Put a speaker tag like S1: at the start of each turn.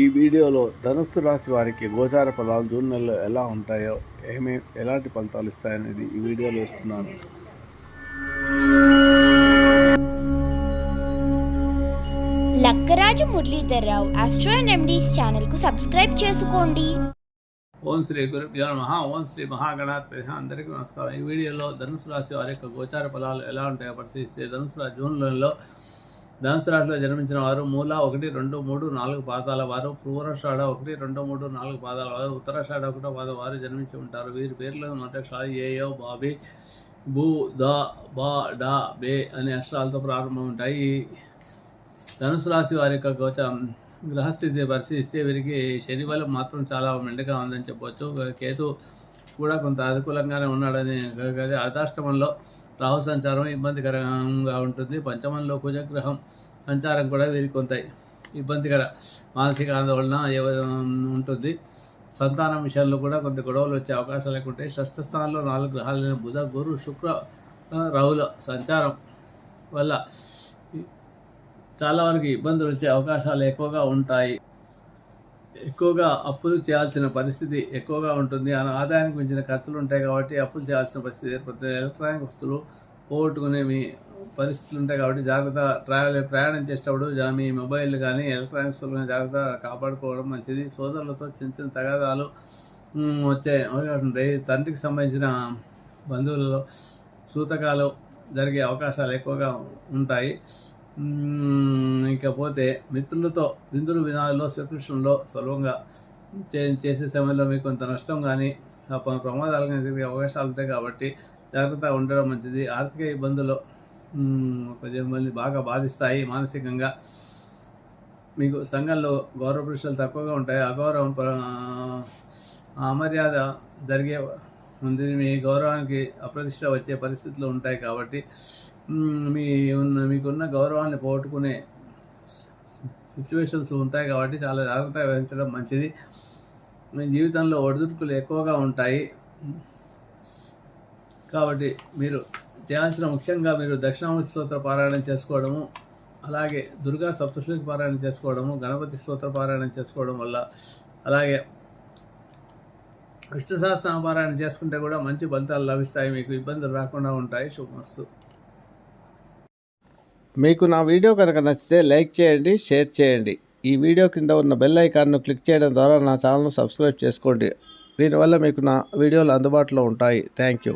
S1: ఈ వీడియోలో ధనుస్సు రాశి వారికి గోచార ఫలాలు జూన్ నెలలో ఎలా ఉంటాయో ఏమే ఎలాంటి ఫలితాలు ఇస్తాయనేది ఈ వీడియోలో ఇస్తున్నాను.
S2: Lakkaraju Muralidhar Rao astro and remedies ఛానల్కు సబ్స్క్రైబ్ చేసుకోండి.
S1: ఓం శ్రీ గురుభ్యో మహా ఓం శ్రీ మహాగణాధిపతి. అందరికీ నమస్కారం. ఈ వీడియోలో ధనుసు రాశి వారి యొక్క గోచార ఫలాలు ఎలా ఉంటాయో పరిశీలిస్తే ధనుసు రాశి జూన్ నెలలో ధనుసు రాశిలో జన్మించిన వారు మూల ఒకటి రెండు మూడు నాలుగు పాదాల వారు పూర్వషాఢ ఒకటి రెండు మూడు నాలుగు పాదాల వారు ఉత్తరాషాఢ ఒకటో పాద వారు జన్మించి ఉంటారు. వీరి పేర్లు మొదటి అక్షరాలు ఏయో బాబి భూ ద బా డా బే అనే అక్షరాలతో ప్రారంభం ఉంటాయి. ధనుసు రాశి వారి యొక్క గోచరం గ్రహస్థితి పరిశీలిస్తే వీరికి శని బలం మాత్రం చాలా మెండుగా ఉందని చెప్పవచ్చు కేతు కూడా కొంత అనుకూలంగానే ఉన్నాడని గది అర్ధాష్టమంలో రాహు సంచారం ఇబ్బందికరంగా ఉంటుంది. పంచమంలో కుజగ్రహం సంచారం కూడా వీరికి కొంత ఇబ్బందికర మానసిక ఆందోళన ఉంటుంది. సంతానం విషయంలో కూడా కొంత గొడవలు వచ్చే అవకాశాలు లేకుంటే ఉంటాయి. షష్ఠ స్థానంలో నాలుగు గ్రహాలైన బుధ గురు శుక్ర రాహుల సంచారం వల్ల చాలా వరకు ఇబ్బందులు వచ్చే అవకాశాలు ఎక్కువగా ఉంటాయి. ఎక్కువగా అప్పులు చేయాల్సిన పరిస్థితి ఎక్కువగా ఉంటుంది. ఆ ఆదాయానికి మించిన ఖర్చులు ఉంటాయి కాబట్టి అప్పులు చేయాల్సిన పరిస్థితి ఏర్పడుతుంది. ఎలక్ట్రానిక్ వస్తువులు పోగొట్టుకునే మీ పరిస్థితులు ఉంటాయి కాబట్టి జాగ్రత్త ట్రావెల్ ప్రయాణం చేసేటప్పుడు మీ మొబైల్ కానీ ఎలక్ట్రానిక్ వస్తువులు కానీ జాగ్రత్త కాపాడుకోవడం మంచిది. సోదరులతో చిన్న చిన్న తగాదాలు వచ్చే ఉంటాయి తండ్రికి సంబంధించిన బంధువులలో సూతకాలు జరిగే అవకాశాలు ఎక్కువగా ఉంటాయి. ఇకపోతే మిత్రులతో విందులు వినాలలో శ్రీకృష్ణంలో సులభంగా చే చేసే సమయంలో మీకు కొంత నష్టం కానీ ఆ ప- ప్రమాదాలు కానీ జరిగే అవకాశాలు ఉంటాయి కాబట్టి జాగ్రత్తగా ఉండడం మంచిది. ఆర్థిక ఇబ్బందులు మ్మ్, కొంచెం బాగా బాధిస్తాయి మానసికంగా. మీకు సంఘంలో గౌరవ పురుషులు తక్కువగా ఉంటాయి. అగౌరవం అమర్యాద జరిగే ఉంది మీ గౌరవానికి అప్రతిష్ట వచ్చే పరిస్థితులు ఉంటాయి కాబట్టి మీ ఉన్న మీకున్న గౌరవాన్ని పోగొట్టుకునే సిచ్యువేషన్స్ ఉంటాయి కాబట్టి చాలా జాగ్రత్తగా వహించడం మంచిది. మీ జీవితంలో ఒడిదుడుకులు ఎక్కువగా ఉంటాయి. కాబట్టి మీరు చేయాల్సిన ముఖ్యంగా మీరు దక్షిణామూర్తి స్తోత్ర పారాయణం చేసుకోవడము అలాగే దుర్గా సప్తశులకి పారాయణం చేసుకోవడము గణపతి స్తోత్ర పారాయణం చేసుకోవడం వల్ల అలాగే విష్ణు సహస్రనామ పారాయణ చేసుకుంటే కూడా మంచి ఫలితాలు లభిస్తాయి మీకు ఇబ్బందులు రాకుండా ఉంటాయి. శుభమస్తు. మీకు నా వీడియో కనుక నచ్చితే లైక్ చేయండి షేర్ చేయండి. ఈ వీడియో కింద ఉన్న బెల్ ఐకాన్ను క్లిక్ చేయడం ద్వారా నా ఛానల్ను సబ్స్క్రైబ్ చేసుకోండి. దీనివల్ల మీకు నా వీడియోలు అందుబాటులో ఉంటాయి. Thank you.